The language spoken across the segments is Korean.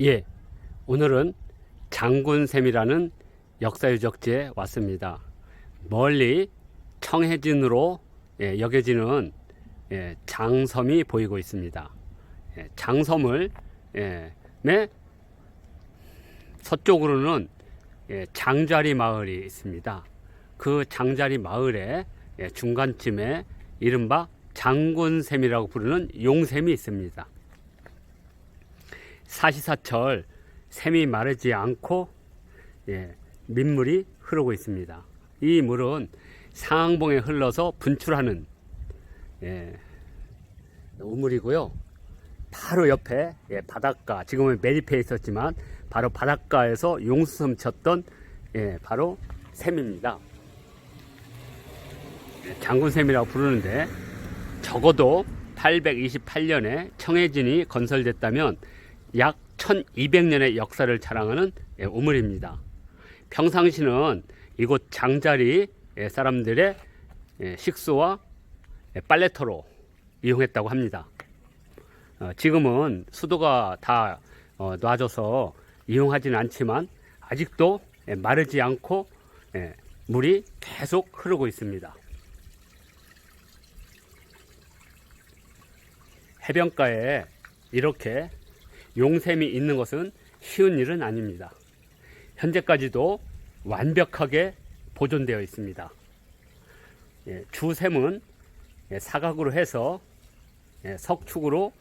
예, 오늘은 장군샘이라는 역사유적지에 왔습니다. 멀리 청해진으로 예, 여겨지는 예, 장섬이 보이고 있습니다. 예, 장섬을 예, 매 서쪽으로는 예, 장자리 마을이 있습니다. 그 장자리 마을의 예, 중간쯤에 이른바 장군샘이라고 부르는 용샘이 있습니다. 사시사철 샘이 마르지 않고 예, 민물이 흐르고 있습니다. 이 물은 상항봉에 흘러서 분출하는 예, 우물이고요. 바로 옆에 예, 바닷가 지금은 매립해 있었지만 바로 바닷가에서 용수섬 쳤던 예, 바로 샘입니다. 예, 장군샘이라고 부르는데 적어도 828년에 청해진이 건설됐다면 약 1200년의 역사를 자랑하는 예, 우물입니다. 평상시는 이곳 장자리 예, 사람들의 예, 식수와 예, 빨래터로 이용했다고 합니다. 어, 지금은 수도가 다 어, 놔져서 이용하지는 않지만 아직도 예, 마르지 않고 예, 물이 계속 흐르고 있습니다. 해변가에 이렇게 용샘이 있는 것은 쉬운 일은 아닙니다. 현재까지도 완벽하게 보존되어 있습니다. 예, 주샘은 예, 사각으로 해서 예, 석축으로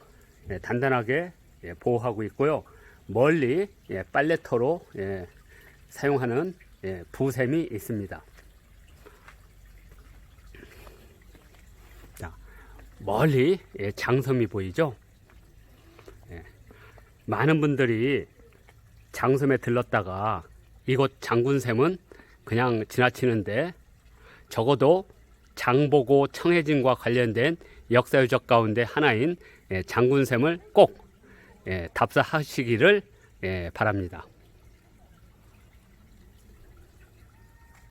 예, 단단하게 예, 보호하고 있고요. 멀리 예, 빨래터로 예, 사용하는 예, 부샘이 있습니다. 자, 멀리 예, 장섬이 보이죠? 예, 많은 분들이 장섬에 들렀다가 이곳 장군샘은 그냥 지나치는데 적어도 장보고 청해진과 관련된 역사 유적 가운데 하나인 예, 장군샘을 꼭 예, 답사하시기를 예, 바랍니다.